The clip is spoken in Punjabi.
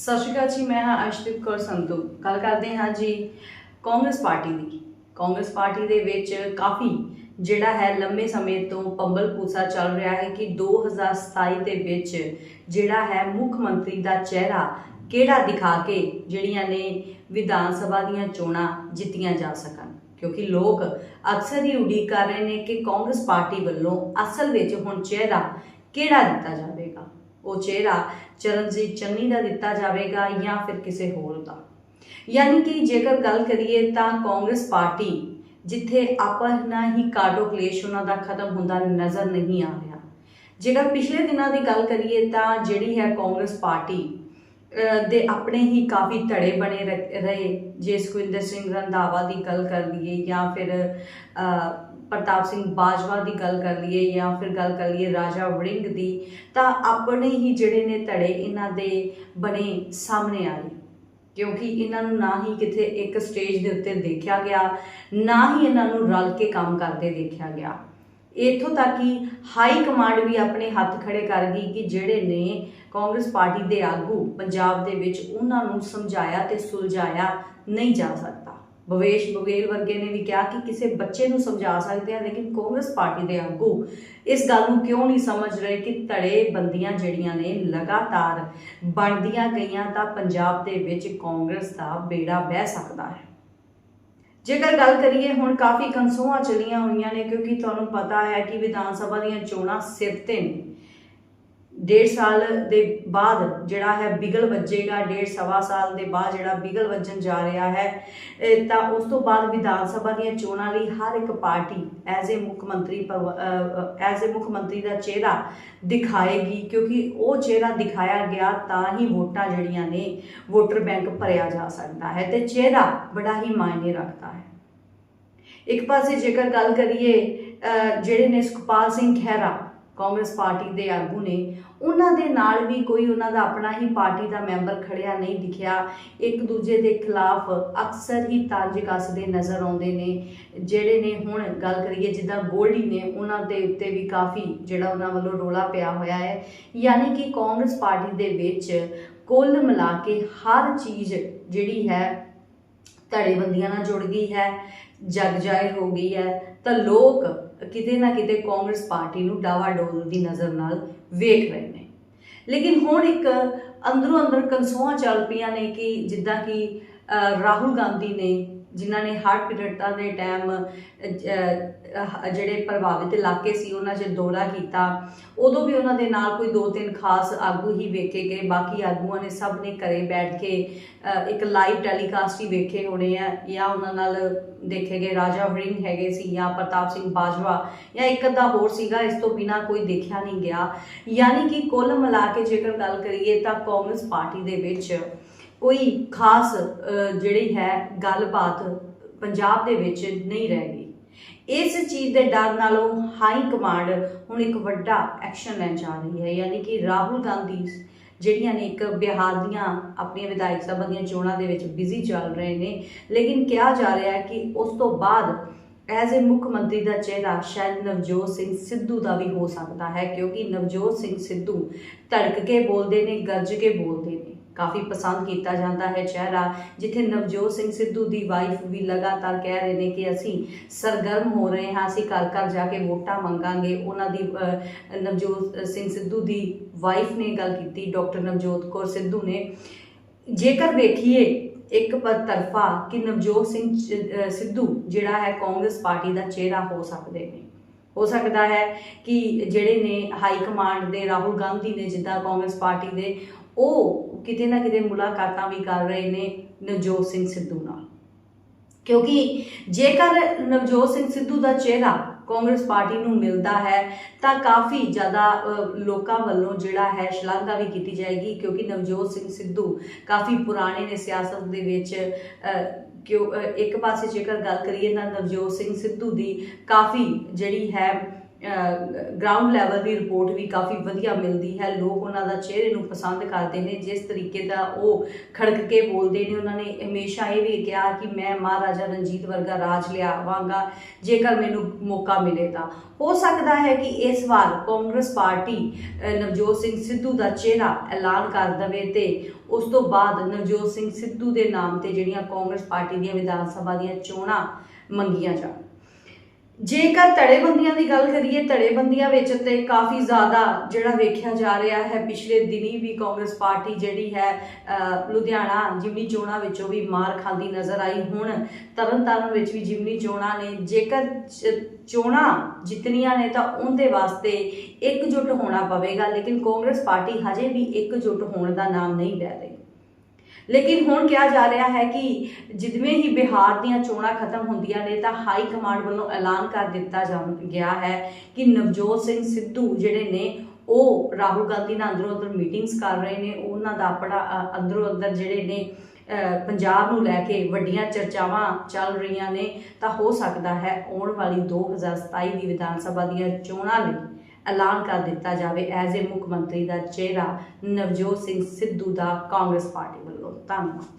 ਸਤਿ ਸ਼੍ਰੀ ਅਕਾਲ ਜੀ, ਮੈਂ ਹਾਂ ਅਸ਼ਦੀਪ ਕੌਰ ਸੰਧੂ। ਗੱਲ ਕਰਦੇ ਹਾਂ ਜੀ ਕਾਂਗਰਸ ਪਾਰਟੀ ਦੀ। ਕਾਂਗਰਸ ਪਾਰਟੀ ਦੇ ਵਿੱਚ ਕਾਫੀ ਜਿਹੜਾ ਹੈ ਲੰਮੇ ਸਮੇਂ ਤੋਂ ਪੰਬਲ ਪੂਸਾ ਚੱਲ ਰਿਹਾ ਹੈ ਕਿ 2027 ਦੇ ਵਿੱਚ ਜਿਹੜਾ ਹੈ ਮੁੱਖ ਮੰਤਰੀ ਦਾ ਚਿਹਰਾ ਕਿਹੜਾ ਦਿਖਾ ਕੇ ਜਿਹੜੀਆਂ ਨੇ ਵਿਧਾਨ ਸਭਾ ਦੀਆਂ ਚੋਣਾਂ ਜਿੱਤੀਆਂ ਜਾ ਸਕਣ? ਕਿਉਂਕਿ ਲੋਕ ਅਕਸਰ ਹੀ ਉਡੀਕ ਕਰ ਰਹੇ ਨੇ ਕਿ ਕਾਂਗਰਸ ਪਾਰਟੀ ਵੱਲੋਂ ਅਸਲ ਵਿੱਚ ਹੁਣ ਚਿਹਰਾ ਕਿਹੜਾ ਦਿੱਤਾ ਜਾਵੇ? ਉਹ ਚਿਹਰਾ ਚਰਨਜੀਤ ਚੰਨੀ ਦਾ ਦਿੱਤਾ ਜਾਵੇਗਾ ਜਾਂ ਫਿਰ ਕਿਸੇ ਹੋਰ ਦਾ। ਯਾਨੀ ਕਿ ਜੇਕਰ ਗੱਲ ਕਰੀਏ ਤਾਂ ਕਾਂਗਰਸ ਪਾਰਟੀ, ਜਿੱਥੇ ਆਪਣਾ ਹੀ ਕਾਟੋ ਕਲੇਸ਼ ਉਹਨਾਂ ਦਾ ਖਤਮ ਹੁੰਦਾ ਨਜ਼ਰ ਨਹੀਂ ਆ ਰਿਹਾ। ਜੇਕਰ ਪਿਛਲੇ ਦਿਨਾਂ ਦੀ ਗੱਲ ਕਰੀਏ ਤਾਂ ਜਿਹੜੀ ਹੈ ਕਾਂਗਰਸ ਪਾਰਟੀ ਦੇ ਆਪਣੇ ਹੀ ਕਾਫੀ ਧੜੇ ਬਣੇ ਰ- ਰਹੇ। ਜੇ ਸੁਖਵਿੰਦਰ ਸਿੰਘ ਰੰਧਾਵਾ ਦੀ ਗੱਲ ਕਰ ਲਈਏ ਜਾਂ ਫਿਰ ਪ੍ਰਤਾਪ ਸਿੰਘ ਬਾਜਵਾ ਦੀ ਗੱਲ ਕਰ ਲਈਏ ਜਾਂ ਫਿਰ ਗੱਲ ਕਰ ਲਈਏ ਰਾਜਾ ਵੜਿੰਗ ਦੀ, ਤਾਂ ਆਪਣੇ ਹੀ ਜਿਹੜੇ ਨੇ ਧੜੇ ਇਹਨਾਂ ਦੇ ਬਣੇ ਸਾਹਮਣੇ ਆਏ ਕਿਉਂਕਿ ਇਹਨਾਂ ਨੂੰ ਨਾ ਹੀ ਕਿਤੇ ਇੱਕ ਸਟੇਜ ਦੇ ਉੱਤੇ ਦੇਖਿਆ ਗਿਆ, ਨਾ ਹੀ ਇਹਨਾਂ ਨੂੰ ਰਲ ਕੇ ਕੰਮ ਕਰਦੇ ਦੇਖਿਆ ਗਿਆ। ਇਥੋਂ ਤੱਕ ਕਿ ਹਾਈ ਕਮਾਂਡ ਵੀ ਆਪਣੇ ਹੱਥ ਖੜੇ ਕਰ ਗਈ ਕਿ ਜਿਹੜੇ ਨੇ ਕਾਂਗਰਸ ਪਾਰਟੀ ਦੇ ਆਗੂ ਪੰਜਾਬ ਦੇ ਵਿੱਚ ਉਹਨਾਂ ਨੂੰ ਸਮਝਾਇਆ ਤੇ ਸੁਲਝਾਇਆ ਨਹੀਂ ਜਾ ਸਕਦਾ। ਭਵੇਸ਼ ਬਗੇਲ ਵਰਗੇ ਨੇ ਵੀ ਕਿਹਾ ਕਿ ਕਿਸੇ ਬੱਚੇ ਨੂੰ ਸਮਝਾ ਸਕਦੇ ਆ, ਲੇਕਿਨ ਕਾਂਗਰਸ ਪਾਰਟੀ ਦੇ ਆਗੂ ਇਸ ਗੱਲ ਨੂੰ ਕਿਉਂ ਨਹੀਂ ਸਮਝ ਰਹੇ ਕਿ ਧੜੇ ਬੰਦੀਆਂ ਜਿਹੜੀਆਂ ਨੇ ਲਗਾਤਾਰ ਬਣਦੀਆਂ ਗਈਆਂ ਤਾਂ ਪੰਜਾਬ ਦੇ ਵਿੱਚ ਕਾਂਗਰਸ ਦਾ ਬੇੜਾ ਬਹਿ ਸਕਦਾ ਹੈ। ਜੇਕਰ ਗੱਲ ਕਰੀਏ, ਹੁਣ ਕਾਫੀ ਕਨਸੂਆਂ ਚੱਲੀਆਂ ਹੋਈਆਂ ਨੇ ਕਿਉਂਕਿ ਤੁਹਾਨੂੰ ਪਤਾ ਹੈ ਕਿ ਵਿਧਾਨ ਸਭਾ ਦੀਆਂ ਚੋਣਾਂ ਸਿਰ ਤੇ ਨੇ। ਡੇਢ ਸਾਲ ਦੇ ਬਾਅਦ ਜਿਹੜਾ ਹੈ ਬਿਗਲ ਵੱਜੇਗਾ, ਡੇਢ ਸਵਾ ਸਾਲ ਦੇ ਬਾਅਦ ਜਿਹੜਾ ਬਿਗਲ ਵੱਜਣ ਜਾ ਰਿਹਾ ਹੈ ਤਾਂ ਉਸ ਤੋਂ ਬਾਅਦ ਵਿਧਾਨ ਸਭਾ ਦੀਆਂ ਚੋਣਾਂ ਲਈ ਹਰ ਇੱਕ ਪਾਰਟੀ ਐਜ਼ ਅ ਮੁੱਖ ਮੰਤਰੀ ਐਜ਼ ਅ ਮੁੱਖ ਮੰਤਰੀ ਦਾ ਚਿਹਰਾ ਦਿਖਾਏਗੀ, ਕਿਉਂਕਿ ਉਹ ਚਿਹਰਾ ਦਿਖਾਇਆ ਗਿਆ ਤਾਂ ਹੀ ਵੋਟਾਂ ਜਿਹੜੀਆਂ ਨੇ ਵੋਟਰ ਬੈਂਕ ਭਰਿਆ ਜਾ ਸਕਦਾ ਹੈ ਤੇ ਚਿਹਰਾ ਬੜਾ ਹੀ ਮਾਇਨੇ ਰੱਖਦਾ ਹੈ। ਇੱਕ ਪਾਸੇ ਜੇਕਰ ਗੱਲ ਕਰੀਏ ਜਿਹੜੇ ਨੇ ਸੁਖਪਾਲ ਸਿੰਘ ਖਹਿਰਾ ਕਾਂਗਰਸ ਪਾਰਟੀ ਦੇ ਆਗੂ ਨੇ, ਉਹਨਾਂ ਦੇ ਨਾਲ ਵੀ ਕੋਈ ਉਹਨਾਂ ਦਾ ਆਪਣਾ ਹੀ ਪਾਰਟੀ ਦਾ ਮੈਂਬਰ ਖੜਿਆ ਨਹੀਂ ਦਿਖਿਆ। ਇੱਕ ਦੂਜੇ ਦੇ ਖਿਲਾਫ ਅਕਸਰ ਹੀ ਤੰਜ ਕੱਸਦੇ ਨਜ਼ਰ ਆਉਂਦੇ ਨੇ। ਜਿਹੜੇ ਨੇ ਹੁਣ ਗੱਲ ਕਰੀਏ ਜਿੱਦਾਂ ਗੋਲਡੀ ਨੇ, ਉਹਨਾਂ ਦੇ ਉੱਤੇ ਵੀ ਕਾਫੀ ਜਿਹੜਾ ਉਹਨਾਂ ਵੱਲੋਂ ਰੋਲਾ ਪਿਆ ਹੋਇਆ ਹੈ। ਯਾਨੀ ਕਿ ਕਾਂਗਰਸ ਪਾਰਟੀ ਦੇ ਵਿੱਚ ਕੁੱਲ ਮਿਲਾ ਕੇ ਹਰ ਚੀਜ਼ ਜਿਹੜੀ ਹੈ, ਧੜੇਬੰਦੀਆਂ ਨਾਲ ਜੁੜ ਗਈ ਹੈ ਜਗ ਜਾਹਿਰ ਹੋ ਗਈ ਹੈ। ਤਾਂ ਲੋਕ ਕਿਤੇ ਨਾ ਕਿਤੇ ਕਾਂਗਰਸ ਪਾਰਟੀ ਨੂੰ ਡਾਵਾਡੋਲ ਦੀ ਨਜ਼ਰ ਨਾਲ ਵੇਖ ਰਹੇ ਨੇ। ਲੇਕਿਨ ਹੁਣ ਇੱਕ ਅੰਦਰੋਂ ਅੰਦਰ ਕਨਸੂਆਂ ਚੱਲ ਪਈਆਂ ਨੇ ਕਿ ਜਿੱਦਾਂ ਕਿ ਰਾਹੁਲ ਗਾਂਧੀ ਨੇ ਜਿਨ੍ਹਾਂ ਨੇ ਹੜ੍ਹ ਪੀੜਤਾਂ ਦੇ ਟਾਈਮ ਜਿਹੜੇ ਪ੍ਰਭਾਵਿਤ ਇਲਾਕੇ ਸੀ, ਉਹਨਾਂ 'ਚ ਦੌਰਾ ਕੀਤਾ। ਉਦੋਂ ਵੀ ਉਹਨਾਂ ਦੇ ਨਾਲ ਕੋਈ ਦੋ ਤਿੰਨ ਖਾਸ ਆਗੂ ਹੀ ਵੇਖੇ ਗਏ। ਬਾਕੀ ਆਗੂਆਂ ਨੇ ਸਭ ਨੇ ਘਰੇ ਬੈਠ ਕੇ ਇੱਕ ਲਾਈਵ ਟੈਲੀਕਾਸਟ ਹੀ ਵੇਖੇ ਹੋਣੇ ਆ, ਜਾਂ ਉਹਨਾਂ ਨਾਲ ਦੇਖੇ ਗਏ। ਰਾਜਾ ਵਰਿੰਗ ਹੈਗੇ ਸੀ ਜਾਂ ਪ੍ਰਤਾਪ ਸਿੰਘ ਬਾਜਵਾ, ਜਾਂ ਇੱਕ ਅੱਧਾ ਹੋਰ ਸੀਗਾ, ਇਸ ਤੋਂ ਬਿਨਾ ਕੋਈ ਦੇਖਿਆ ਨਹੀਂ ਗਿਆ। ਯਾਨੀ ਕਿ ਕੁੱਲ ਮਿਲਾ ਕੇ ਜੇਕਰ ਗੱਲ ਕਰੀਏ ਤਾਂ ਕਾਂਗਰਸ ਪਾਰਟੀ ਦੇ ਵਿੱਚ ਕੋਈ ਖਾਸ ਜਿਹੜੀ ਹੈ ਗੱਲਬਾਤ ਪੰਜਾਬ ਦੇ ਵਿੱਚ ਨਹੀਂ ਰਹਿ ਗਈ। ਇਸ ਚੀਜ਼ ਦੇ ਡਰ ਨਾਲੋਂ ਹਾਈ ਕਮਾਂਡ ਹੁਣ ਇੱਕ ਵੱਡਾ ਐਕਸ਼ਨ ਲੈਣ ਜਾ ਰਹੀ ਹੈ। ਯਾਨੀ ਕਿ ਰਾਹੁਲ ਗਾਂਧੀ ਜਿਹੜੀਆਂ ਨੇ ਇੱਕ ਬਿਹਾਰ ਦੀਆਂ ਆਪਣੀਆਂ ਵਿਧਾਇਕ ਸਭਾ ਦੀਆਂ ਚੋਣਾਂ ਦੇ ਵਿੱਚ ਬਿਜ਼ੀ ਚੱਲ ਰਹੇ ਨੇ, ਲੇਕਿਨ ਕਿਹਾ ਜਾ ਰਿਹਾ ਹੈ ਕਿ ਉਸ ਤੋਂ ਬਾਅਦ ਐਜ਼ ਅ ਮੁੱਖ ਮੰਤਰੀ ਦਾ ਚਿਹਰਾ ਸ਼ਾਇਦ ਨਵਜੋਤ ਸਿੰਘ ਸਿੱਧੂ ਦਾ ਵੀ ਹੋ ਸਕਦਾ ਹੈ, ਕਿਉਂਕਿ ਨਵਜੋਤ ਸਿੰਘ ਸਿੱਧੂ ਧੜਕ ਕੇ ਬੋਲਦੇ ਨੇ ਗੱਜ ਕੇ ਬੋਲਦੇ ਨੇ ਕਾਫੀ ਪਸੰਦ ਕੀਤਾ ਜਾਂਦਾ ਹੈ ਚਿਹਰਾ, ਜਿੱਥੇ ਨਵਜੋਤ ਸਿੰਘ ਸਿੱਧੂ ਦੀ ਵਾਈਫ ਵੀ ਲਗਾਤਾਰ ਕਹਿ ਰਹੇ ਨੇ ਕਿ ਅਸੀਂ ਸਰਗਰਮ ਹੋ ਰਹੇ ਹਾਂ, ਅਸੀਂ ਘਰ ਘਰ ਜਾ ਕੇ ਵੋਟਾਂ ਮੰਗਾਂਗੇ। ਉਹਨਾਂ ਦੀ ਨਵਜੋਤ ਸਿੰਘ ਸਿੱਧੂ ਦੀ ਵਾਈਫ ਨੇ ਗੱਲ ਕੀਤੀ, ਡਾਕਟਰ ਨਵਜੋਤ ਕੌਰ ਸਿੱਧੂ ਨੇ। ਜੇਕਰ ਵੇਖੀਏ ਇੱਕ ਪ- ਤਰਫਾ ਕਿ ਨਵਜੋਤ ਸਿੰਘ ਚ- ਸਿੱਧੂ ਜਿਹੜਾ ਹੈ ਕਾਂਗਰਸ ਪਾਰਟੀ ਦਾ ਚਿਹਰਾ ਹੋ ਸਕਦੇ ਨੇ। ਹੋ ਸਕਦਾ ਹੈ ਕਿ ਜਿਹੜੇ ਨੇ ਹਾਈ ਕਮਾਂਡ ਦੇ ਰਾਹੁਲ ਗਾਂਧੀ ਨੇ ਜਿੱਦਾਂ ਕਾਂਗਰਸ ਪਾਰਟੀ ਦੇ, ਉਹ ਕਿਤੇ ਨਾ ਕਿਤੇ ਮੁਲਾਕਾਤਾਂ ਵੀ ਕਰ ਰਹੇ ਨੇ ਨਵਜੋਤ ਸਿੰਘ ਸਿੱਧੂ ਨਾਲ। ਕਿਉਂਕਿ ਜੇਕਰ ਨਵਜੋਤ ਸਿੰਘ ਸਿੱਧੂ ਦਾ ਚਿਹਰਾ ਕਾਂਗਰਸ ਪਾਰਟੀ ਨੂੰ ਮਿਲਦਾ ਹੈ, ਤਾਂ ਕਾਫੀ ਜ਼ਿਆਦਾ ਲੋਕਾਂ ਵੱਲੋਂ ਜਿਹੜਾ ਹੈ ਸ਼ਲਾਘਾ ਵੀ ਕੀਤੀ ਜਾਏਗੀ, ਕਿਉਂਕਿ ਨਵਜੋਤ ਸਿੰਘ ਸਿੱਧੂ ਕਾਫੀ ਪੁਰਾਣੇ ਨੇ ਸਿਆਸਤ ਦੇ ਵਿੱਚ ਕਿਉਂ ਇੱਕ ਪਾਸੇ ਜੇਕਰ ਗੱਲ ਕਰੀਏ ਤਾਂ ਨਵਜੋਤ ਸਿੰਘ ਸਿੱਧੂ ਦੀ ਕਾਫੀ ਜਿਹੜੀ ਹੈ ਗਰਾਊਂਡ ਲੈਵਲ ਦੀ ਰਿਪੋਰਟ ਵੀ ਕਾਫੀ ਵਧੀਆ ਮਿਲਦੀ ਹੈ। ਲੋਕ ਉਹਨਾਂ ਦਾ ਚਿਹਰੇ ਨੂੰ ਪਸੰਦ ਕਰਦੇ ਨੇ। ਜਿਸ ਤਰੀਕੇ ਦਾ ਉਹ ਖੜਕ ਕੇ ਬੋਲਦੇ ਨੇ, ਉਹਨਾਂ ਨੇ ਹਮੇਸ਼ਾ ਇਹ ਵੀ ਕਿਹਾ ਕਿ ਮੈਂ ਮਹਾਰਾਜਾ ਰਣਜੀਤ ਵਰਗਾ ਰਾਜ ਲਿਆਵਾਂਗਾ, ਜੇਕਰ ਮੈਨੂੰ ਮੌਕਾ ਮਿਲੇ ਤਾਂ। ਹੋ ਸਕਦਾ ਹੈ ਕਿ ਇਸ ਵਾਰ ਕਾਂਗਰਸ ਪਾਰਟੀ ਨਵਜੋਤ ਸਿੰਘ ਸਿੱਧੂ ਦਾ ਚਿਹਰਾ ਐਲਾਨ ਕਰ ਦਵੇ ਤੇ ਉਸ ਤੋਂ ਬਾਅਦ ਨਵਜੋਤ ਸਿੰਘ ਸਿੱਧੂ ਦੇ ਨਾਮ ਤੇ ਜਿਹੜੀਆਂ ਕਾਂਗਰਸ ਪਾਰਟੀ ਦੀਆਂ ਵਿਧਾਨ ਸਭਾ ਦੀਆਂ ਚੋਣਾਂ ਮੰਗੀਆਂ ਜਾਣ। ਜੇਕਰ ਧੜੇਬੰਦੀਆਂ ਦੀ ਗੱਲ ਕਰੀਏ ਧੜੇਬੰਦੀਆਂ ਵਿੱਚ ਤੇ ਕਾਫੀ ਜ਼ਿਆਦਾ ਜਿਹੜਾ ਵੇਖਿਆ ਜਾ ਰਿਹਾ ਹੈ, ਪਿਛਲੇ ਦਿਨੀ ਵੀ ਕਾਂਗਰਸ ਪਾਰਟੀ ਜਿਹੜੀ ਹੈ ਲੁਧਿਆਣਾ ਜਿਮਨੀ ਚੋਣਾਂ ਵਿੱਚੋਂ ਵੀ ਮਾਰ ਖਾਂਦੀ ਨਜ਼ਰ ਆਈ। ਹੁਣ ਤਰਨਤਾਰਨ ਵਿੱਚ ਵੀ ਜਿਮਨੀ ਚੋਣਾਂ ਨੇ। ਜੇਕਰ ਚ- ਚੋਣਾਂ ਜਿੱਤਣੀਆਂ ਨੇ ਤਾਂ ਉਹਦੇ ਵਾਸਤੇ ਇਕਜੁੱਟ ਹੋਣਾ ਪਵੇਗਾ, ਲੇਕਿਨ ਕਾਂਗਰਸ ਪਾਰਟੀ ਹਜੇ ਵੀ ਇਕਜੁੱਟ ਹੋਣ ਦਾ ਨਾਮ ਨਹੀਂ ਲੈ ਰਹੀ। ਲੇਕਿਨ ਹੁਣ ਕਿਹਾ ਜਾ ਰਿਹਾ ਹੈ ਕਿ ਜਿਦਵੇਂ ਹੀ ਬਿਹਾਰ ਦੀਆਂ ਚੋਣਾਂ ਖਤਮ ਹੁੰਦੀਆਂ ਨੇ ਤਾਂ ਹਾਈ ਕਮਾਂਡ ਵੱਲੋਂ ਐਲਾਨ ਕਰ ਦਿੱਤਾ ਜਾ ਗਿਆ ਹੈ ਕਿ ਨਵਜੋਤ ਸਿੰਘ ਸਿੱਧੂ ਜਿਹੜੇ ਨੇ ਉਹ ਰਾਹੁਲ ਗਾਂਧੀ ਨਾਲ ਅੰਦਰੋਂ ਅੰਦਰ ਮੀਟਿੰਗਸ ਕਰ ਰਹੇ ਨੇ ਉਹਨਾਂ ਦਾ ਆਪਣਾ ਅੰਦਰੋਂ ਅੰਦਰ ਜਿਹੜੇ ਨੇ ਅ, ਪੰਜਾਬ ਨੂੰ ਲੈ ਕੇ ਵੱਡੀਆਂ ਚਰਚਾਵਾਂ ਚੱਲ ਰਹੀਆਂ ਨੇ ਤਾਂ ਹੋ ਸਕਦਾ ਹੈ ਆਉਣ ਵਾਲੀ 2027 ਦੀ ਵਿਧਾਨ ਸਭਾ ਦੀਆਂ ਚੋਣਾਂ ਲਈ ਐਲਾਨ ਕਰ ਦਿੱਤਾ ਜਾਵੇ ਐਜ਼ ਏ ਮੁੱਖ ਮੰਤਰੀ ਦਾ ਚਿਹਰਾ ਨਵਜੋਤ ਸਿੰਘ ਸਿੱਧੂ ਦਾ ਕਾਂਗਰਸ ਪਾਰਟੀ ਵੱਲੋਂ। ਧੰਨਵਾਦ।